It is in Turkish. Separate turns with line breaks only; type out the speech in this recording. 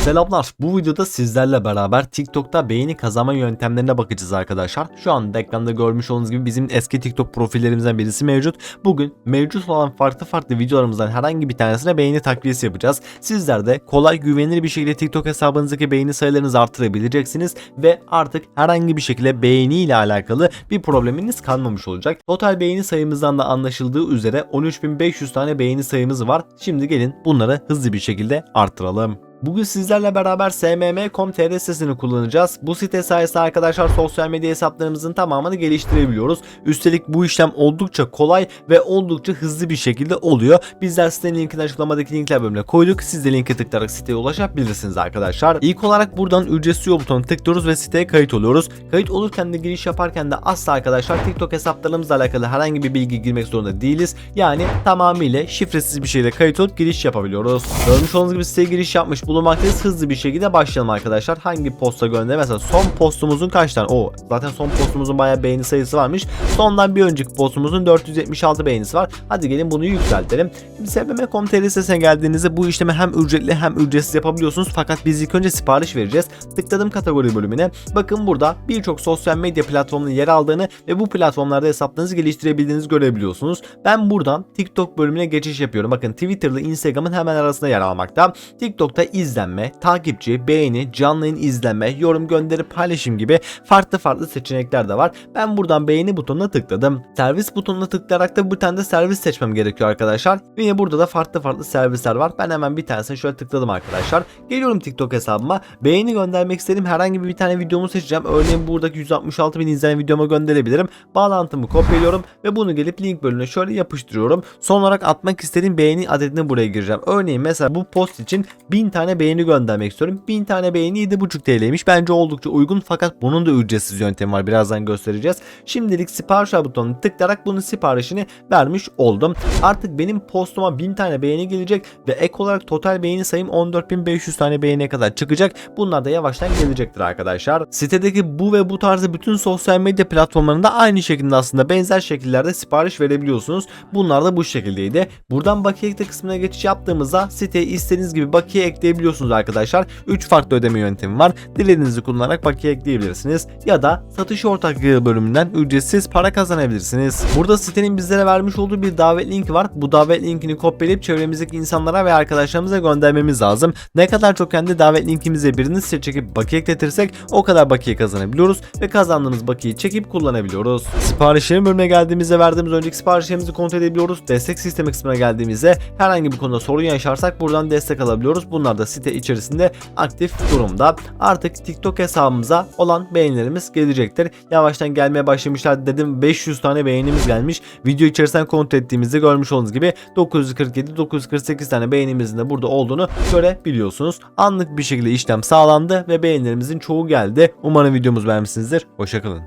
Selamlar. Bu videoda sizlerle beraber TikTok'ta beğeni kazanma yöntemlerine bakacağız arkadaşlar. Şu anda ekranda görmüş olduğunuz gibi bizim eski TikTok profillerimizden birisi mevcut. Bugün mevcut olan farklı farklı videolarımızdan herhangi bir tanesine beğeni takviyesi yapacağız. Sizler de kolay güvenilir bir şekilde TikTok hesabınızdaki beğeni sayılarınızı artırabileceksiniz ve artık herhangi bir şekilde beğeni ile alakalı bir probleminiz kalmamış olacak. Total beğeni sayımızdan da anlaşıldığı üzere 13.500 tane beğeni sayımız var. Şimdi gelin bunları hızlı bir şekilde artıralım. Bugün sizlerle beraber smm.com.tr sitesini kullanacağız. Bu site sayesinde arkadaşlar sosyal medya hesaplarımızın tamamını geliştirebiliyoruz. Üstelik bu işlem oldukça kolay ve oldukça hızlı bir şekilde oluyor. Bizler sitenin linkini açıklamadaki linkler bölümüne koyduk. Siz de linke tıklayarak siteye ulaşabilirsiniz arkadaşlar. İlk olarak buradan ücretsiz yol butonuna tıklıyoruz ve siteye kayıt oluyoruz. Kayıt olurken de giriş yaparken de asla arkadaşlar TikTok hesaplarımızla alakalı herhangi bir bilgi girmek zorunda değiliz. Yani tamamıyla şifresiz bir şekilde kayıt olup giriş yapabiliyoruz. Görmüş olduğunuz gibi siteye giriş yapmış bulunmaktayız. Hızlı bir şekilde başlayalım arkadaşlar. Hangi posta gönder? Mesela son postumuzun kaç tane? O zaten son postumuzun bayağı beğeni sayısı varmış. Sondan bir önceki postumuzun 476 beğenisi var. Hadi gelin bunu yükseltelim. Şimdi sitesine geldiğinizde bu işlemi hem ücretli hem ücretsiz yapabiliyorsunuz. Fakat biz ilk önce sipariş vereceğiz. Tıkladım kategori bölümüne. Bakın burada birçok sosyal medya platformunun yer aldığını ve bu platformlarda hesaplarınızı geliştirebildiğinizi görebiliyorsunuz. Ben buradan TikTok bölümüne geçiş yapıyorum. Bakın Twitter'la Instagram'ın hemen arasında yer almakta. TikTok'ta izlenme, takipçi, beğeni, canlı yayın izleme, yorum gönderi paylaşım gibi farklı farklı seçenekler de var. Ben buradan beğeni butonuna tıkladım. Servis butonuna tıklayarak da bir tane de servis seçmem gerekiyor arkadaşlar. Yine burada da farklı farklı servisler var. Ben hemen bir tanesine şöyle tıkladım arkadaşlar. Geliyorum TikTok hesabıma. Beğeni göndermek istediğim herhangi bir tane videomu seçeceğim. Örneğin buradaki 166 bin izlenen videoma gönderebilirim. Bağlantımı kopyalıyorum ve bunu gelip link bölümüne şöyle yapıştırıyorum. Son olarak atmak istediğim beğeni adedini buraya gireceğim. Örneğin mesela bu post için 1000 tane beğeni göndermek istiyorum. 1000 tane beğeni 7,5 TL'ymiş. Bence oldukça uygun fakat bunun da ücretsiz yöntemi var. Birazdan göstereceğiz. Şimdilik sipariş butonuna tıklayarak bunun siparişini vermiş oldum. Artık benim postuma 1000 tane beğeni gelecek ve ek olarak total beğeni sayım 14.500 tane beğeniye kadar çıkacak. Bunlar da yavaştan gelecektir arkadaşlar. Sitedeki bu ve bu tarzı bütün sosyal medya platformlarında aynı şekilde aslında benzer şekillerde sipariş verebiliyorsunuz. Bunlar da bu şekildeydi. Buradan bakiye ekle kısmına geçiş yaptığımızda siteye istediğiniz gibi bakiye ekleyebiliyorsunuz arkadaşlar. 3 farklı ödeme yöntemi var. Dilediğinizi kullanarak bakiye ekleyebilirsiniz. Ya da satış ortaklığı bölümünden ücretsiz para kazanabilirsiniz. Burada sitenin bizlere vermiş olduğu bir davet linki var. Bu davet linkini kopyalayıp çevremizdeki insanlara ve arkadaşlarımıza göndermemiz lazım. Ne kadar çok kendi davet linkimize birini site çekip bakiye ekletirsek o kadar bakiye kazanabiliyoruz ve kazandığımız bakiyeyi çekip kullanabiliyoruz. Siparişlerin bölümüne geldiğimizde verdiğimiz önceki siparişlerimizi kontrol edebiliyoruz. Destek sistemi kısmına geldiğimizde herhangi bir konuda sorun yaşarsak buradan destek alabiliyoruz. Bunlar da site içerisinde aktif durumda. Artık TikTok hesabımıza olan beğenilerimiz gelecektir. Yavaştan gelmeye başlamışlar dedim 500 tane beğenimiz gelmiş. Video içerisinden kontrol ettiğimizde görmüş olduğunuz gibi 947 948 tane beğenimizin de burada olduğunu görebiliyorsunuz. Anlık bir şekilde işlem sağlandı ve beğenilerimizin çoğu geldi. Umarım videomuz beğenmişsinizdir. Hoşçakalın.